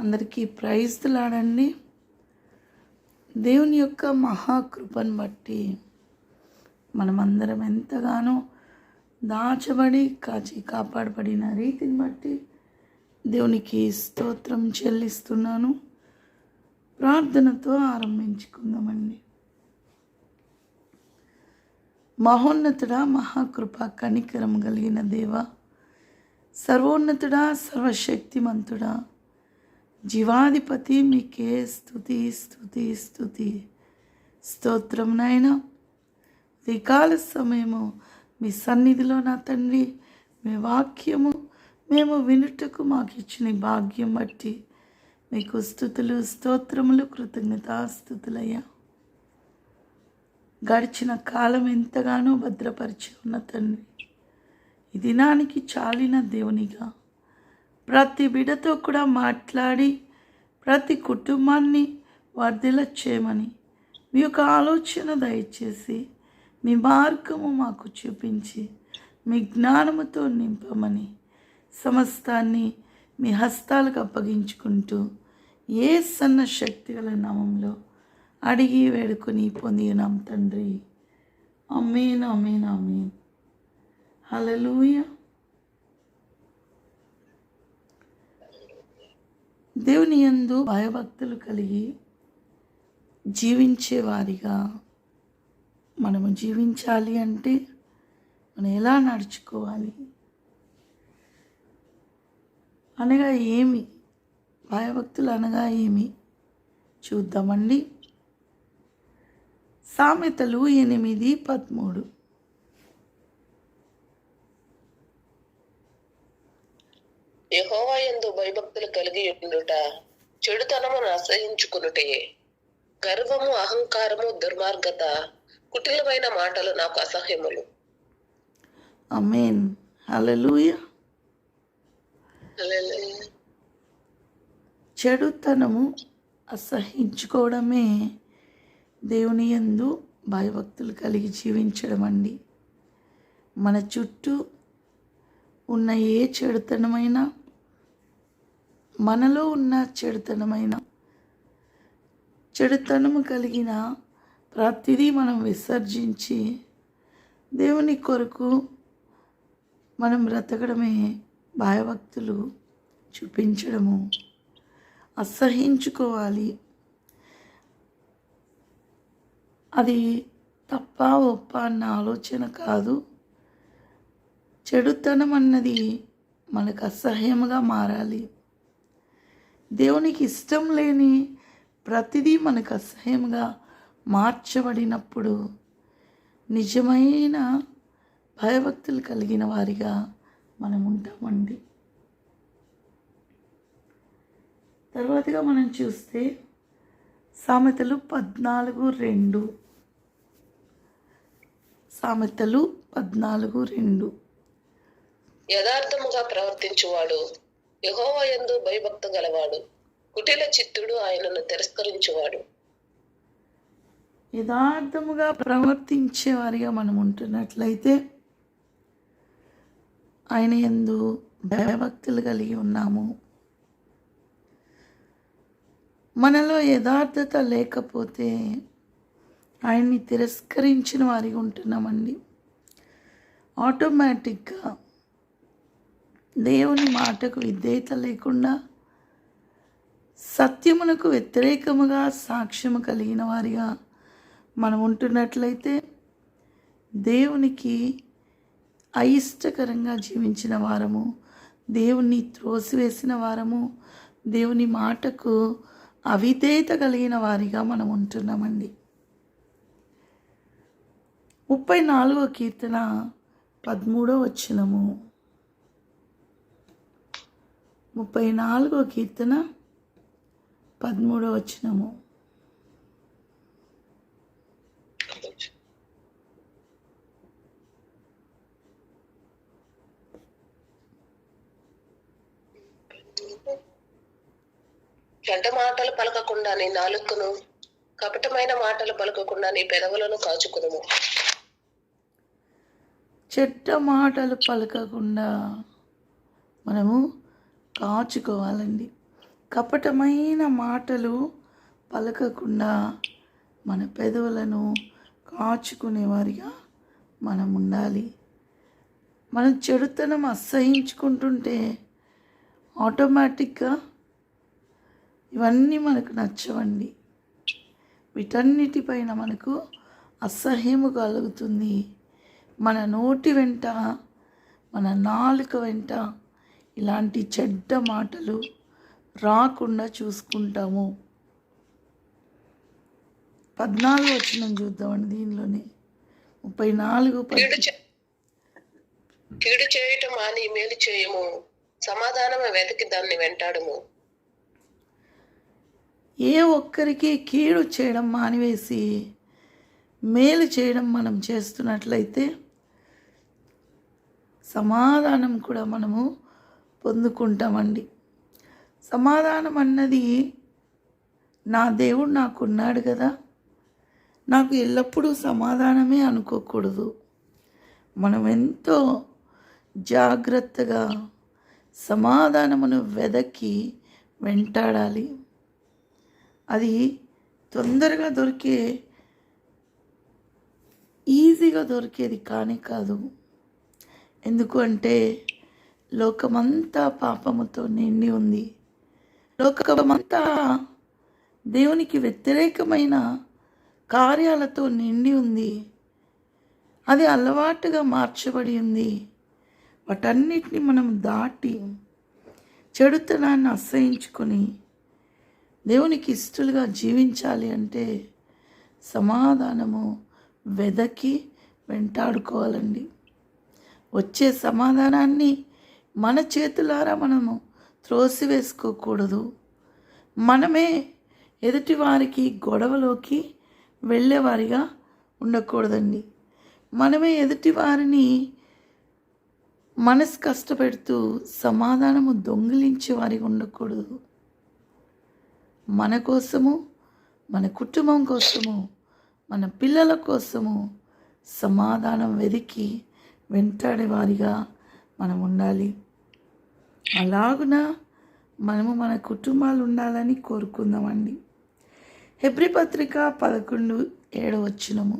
అందరికీ ప్రైజ్లాడండి దేవుని యొక్క మహాకృపను బట్టి మనమందరం ఎంతగానో దాచబడి కాచి కాపాడబడిన రీతిని బట్టి దేవునికి స్తోత్రం చెల్లిస్తున్నాను. ప్రార్థనతో ఆరంభించుకుందామండి. మహోన్నతుడా మహాకృప కనికరం కలిగిన దేవ సర్వోన్నతుడా సర్వశక్తిమంతుడా జీవాధిపతి మీకే స్థుతి స్థుతి స్థుతి స్తోత్రం నాయన. త్రికాల సమయము మీ సన్నిధిలో నా తండ్రి మీ వాక్యము మేము వినుటకు మాకు ఇచ్చిన భాగ్యం బట్టి మీకు స్థుతులు స్తోత్రములు కృతజ్ఞతాస్థుతులయ్యా. గడిచిన కాలం ఎంతగానో భద్రపరిచి ఉన్న తండ్రి ఈ దినానికి చాలిన దేవునిగా. ప్రతి బిడతో కూడా మాట్లాడి ప్రతి కుటుంబాన్ని వర్ధిల చేయమని మీ యొక్క ఆలోచన దయచేసి మీ మార్గము మాకు చూపించి మీ జ్ఞానముతో నింపమని సమస్తాన్ని మీ హస్తాలకు అప్పగించుకుంటూ ఏ సన్న శక్తి గల నామంలో అడిగి వేడుకొని పొందినాం తండ్రి. అమ్మేన్ అమ్మేన్ అమ్మేన్ హలలుయా దేవుని యందు భయభక్తులు కలిగి జీవించేవారిగా మనము జీవించాలి అంటే మనం ఎలా నడుచుకోవాలి? అనగా ఏమి? భయభక్తులు అనగా ఏమి? చూద్దామండి. సామెతలు ఎనిమిది పదమూడు. యెహోవా యందు భయభక్తులు కలిగి ఉండుట చెడుతనమును అసహించుకునుటయే గర్వము అహంకారము దుర్మార్గత కుటిలమైన మాటలు నాకు అసహ్యములు. అమేన్. చెడుతనము అసహించుకోవడమే దేవుని యందు భయభక్తులు కలిగి జీవించడం అండి. మన చుట్టూ ఉన్న ఏ చెడుతనమైనా మనలో ఉన్న చెడుతనమైన చెడుతనము కలిగిన ప్రతిదీ మనం విసర్జించి దేవుని కొరకు మనం బ్రతకడమే భయభక్తులు చూపించడము. అసహించుకోవాలి. అది తప్ప ఒప్ప అన్న ఆలోచన కాదు. చెడుతనం అన్నది మనకు అసహ్యముగా మారాలి. దేవునికి ఇష్టం లేని ప్రతిదీ మనకు అసహ్యంగా మార్చబడినప్పుడు నిజమైన భయభక్తులు కలిగిన వారిగా మనం ఉంటామండి. తర్వాతగా మనం చూస్తే సామెతలు పద్నాలుగు రెండు. సామెతలు పద్నాలుగు రెండు. యథార్థముగా ప్రవర్తించువాడు యెహోవా యందు భయభక్తి గలవాడు. కుటిల చిత్తుడు ఆయనను తిరస్కరించువాడు. యథార్థముగా ప్రవర్తించే వారిగా మనం ఉంటున్నట్లయితే ఆయన ఎందు భయభక్తులు కలిగి ఉన్నాము. మనలో యథార్థత లేకపోతే ఆయన్ని తిరస్కరించిన వారిగా ఉంటున్నామండి. ఆటోమేటిక్గా దేవుని మాటకు విధేయత లేకుండా సత్యమునకు వ్యతిరేకముగా సాక్ష్యము కలిగిన వారిగా మనం ఉంటున్నట్లయితే దేవునికి అయిష్టకరంగా జీవించిన వారము దేవుని త్రోసివేసిన వారము దేవుని మాటకు అవిధేయత కలిగిన వారిగా మనం ఉంటున్నామండి. ముప్పై నాలుగో కీర్తన పదమూడో వచ్చినము ముప్పై నాలుగో కీర్తన పదమూడో వచ్చినము చెడ్డ మాటలు పలకకుండా నీ నాలుకను కపటమైన మాటలు పలకకుండా నీ పెదవులను కాచుకును చెడ్డ మాటలు పలకకుండా మనము కాచుకోవాలండి. కపటమైన మాటలు పలకకుండా మన పెదవులను కాచుకునేవారిగా మనం ఉండాలి మనం చెడుతనం అసహించుకుంటుంటే ఆటోమేటిక్గా ఇవన్నీ మనకు నచ్చవండి. వీటన్నిటిపైన మనకు అసహ్యము కలుగుతుంది. మన నోటి వెంట మన నాలుక వెంట ఇలాంటి చెడ్డ మాటలు రాకుండా చూసుకుంటాము. పద్నాలుగు వచ్చిన చూద్దామండి దీనిలోనే. ముప్పై నాలుగు కీడు చేయటం మాని మేలు చేయము? సమాధానమే వెతికి దాన్ని వెంటాడము. ఏ ఒక్కరికి కీడు చేయడం మానివేసి మేలు చేయడం మనం చేస్తున్నట్లయితే సమాధానం కూడా మనము పొందుకుంటామండి. సమాధానం అన్నది నా దేవుడు నాకున్నాడు కదా. నాకు ఎల్లప్పుడూ సమాధానమే అనుకోకూడదు. మనం ఎంతో జాగ్రత్తగా సమాధానమును వెదకి వెంటాడాలి. అది తొందరగా దొరికే ఈజీగా దొరికేది కానీ కాదు. ఎందుకు అంటే లోకమంతా పాపముతో నిండి ఉంది. లోకమంతా దేవునికి వ్యతిరేకమైన కార్యాలతో నిండి ఉంది. అది అలవాటుగా మార్చబడి ఉంది. వాటన్నిటిని మనం దాటి చెడుతనాన్ని అసహించుకొని దేవునికి ఇష్టలుగా జీవించాలి అంటే సమాధానము వెదకి వెంటాడుకోవాలండి. వచ్చే సమాధానాన్ని మన చేతులారా మనము త్రోసివేసుకోకూడదు. మనమే ఎదుటి వారికి గొడవలోకి వెళ్ళేవారిగా ఉండకూడదండి. మనమే ఎదుటి వారిని మనసు కష్టపెడుతూ సమాధానము దొంగిలించే వారిగా ఉండకూడదు. మన కోసము మన కుటుంబం కోసము మన పిల్లల కోసము సమాధానం వెతికి వెంటాడే వారిగా మనం ఉండాలి. అలాగున? మనము మన కుటుంబాలు ఉండాలని కోరుకుందామండి. హెబ్రి పత్రిక పదకొండు ఏడు వచ్చినము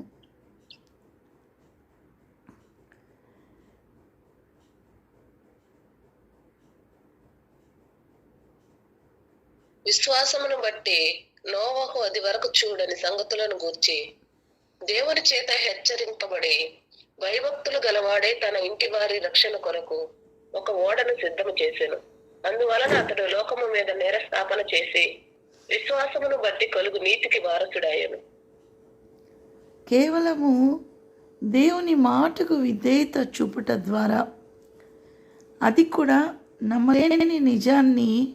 విశ్వాసమును బట్టి నోవహు అది వరకు చూడని సంగతులను గూర్చి దేవుని చేత హెచ్చరింపబడి భయభక్తులు గలవాడే తన ఇంటి వారి రక్షణ కొరకు ఒక ఓడను సిద్ధము చేసాను అందువలన అతడు లోకము మీద నేరస్థాపన చేసి విశ్వాసమును బట్టి కలుగు నీతికి వారసుడాయను కేవలము దేవుని మాటకు విధేయత చూపుట ద్వారా అది కూడా నమ్మలేని నిజాన్ని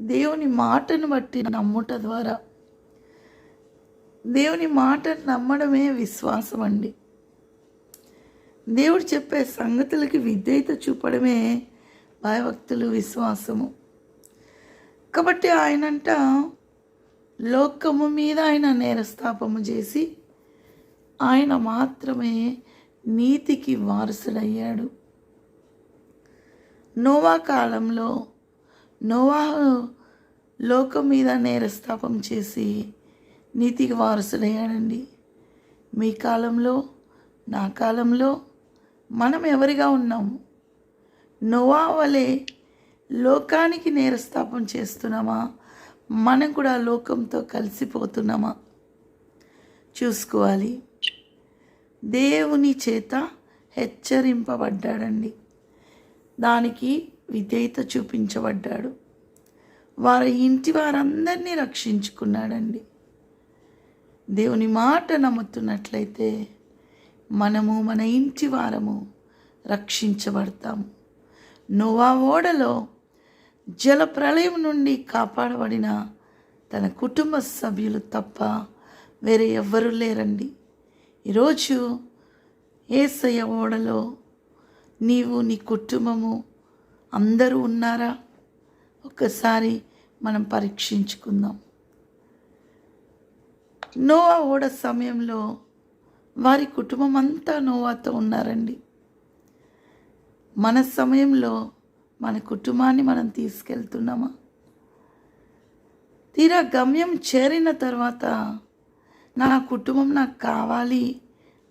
దేవుని మాటను బట్టి నమ్ముట ద్వారా. దేవుని మాట నమ్మడమే విశ్వాసం అండి దేవుడు చెప్పే సంగతులకి విధేయత చూపడమే భయభక్తులు విశ్వాసము. కాబట్టి ఆయనంట లోకము మీద ఆయన నేరస్థాపము చేసి ఆయన మాత్రమే నీతికి వారసుడయ్యాడు. నోవా కాలంలో నోవా లోకం మీద నేరస్థాపం చేసి నీతికి వారసుడయ్యాడండి. మీ కాలంలో నా కాలంలో మనం ఎవరిగా ఉన్నాము? నోవా వలె లోకానికి నేరస్థాపం చేస్తున్నామా? మనం కూడా లోకంతో కలిసిపోతున్నామా? చూసుకోవాలి. దేవుని చేత హెచ్చరింపబడ్డాడండి. దానికి విధేయత చూపించబడ్డాడు. వారి ఇంటి వారందరినీ రక్షించుకున్నాడండి. దేవుని మాట నమ్ముతున్నట్లయితే మనము మన ఇంటి వారము రక్షించబడతాము. నోవా ఓడలో జల ప్రళయం నుండి కాపాడబడిన తన కుటుంబ సభ్యులు తప్ప వేరే ఎవ్వరూ లేరండి. ఈరోజు ఏసయ్య ఓడలో నీవు నీ కుటుంబము అందరూ ఉన్నారా? ఒక్కసారి మనం పరీక్షించుకుందాం. నోవా ఓడ సమయంలో వారి కుటుంబం అంతా నోవాతో ఉన్నారండి. మన సమయంలో మన కుటుంబాన్ని మనం తీసుకెళ్తున్నామా? తీరా గమ్యం చేరిన తర్వాత నా కుటుంబం నాకు కావాలి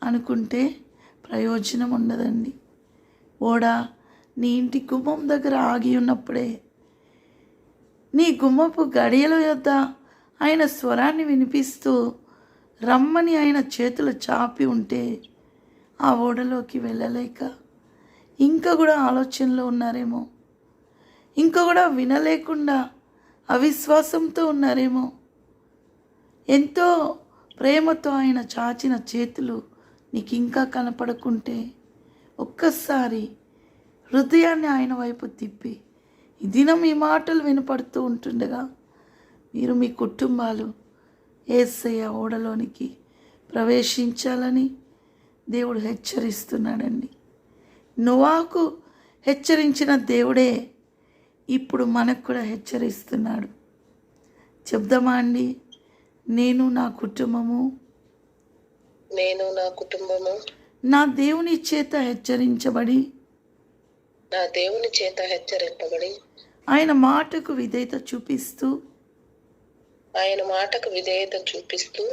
అనుకుంటే ప్రయోజనం ఉండదండి. ఓడ నీ ఇంటి గుమ్మం దగ్గర ఆగి ఉన్నప్పుడే నీ గుమ్మపు గడియల యొద్ద ఆయన స్వరాన్ని వినిపిస్తూ రమ్మని ఆయన చేతులు చాపి ఉంటే ఆ ఓడలోకి వెళ్ళలేక ఇంకా కూడా ఆలోచనలో ఉన్నారేమో. ఇంకా కూడా వినలేకుండా అవిశ్వాసంతో ఉన్నారేమో. ఎంతో ప్రేమతో ఆయన చాచిన చేతులు నీకు ఇంకా కనపడకుంటే ఒక్కసారి హృదయాన్ని ఆయన వైపు తిప్పి ఈ దినం ఈ మాటలు వినపడుతూ ఉంటుండగా మీరు మీ కుటుంబాలు ఏసయ్య ఓడలోనికి ప్రవేశించాలని దేవుడు హెచ్చరిస్తున్నాడండి. నువాకు హెచ్చరించిన దేవుడే ఇప్పుడు మనకు కూడా హెచ్చరిస్తున్నాడు. చెప్దామా అండి? నేను నా కుటుంబము. నేను నా కుటుంబము. నా దేవుని చేత హెచ్చరించబడి నా దేవుని చేత హెచ్చరింపబడి ఆయన మాటకు విధేయత చూపిస్తూ ఆయన మాటకు విధేయత చూపిస్తూ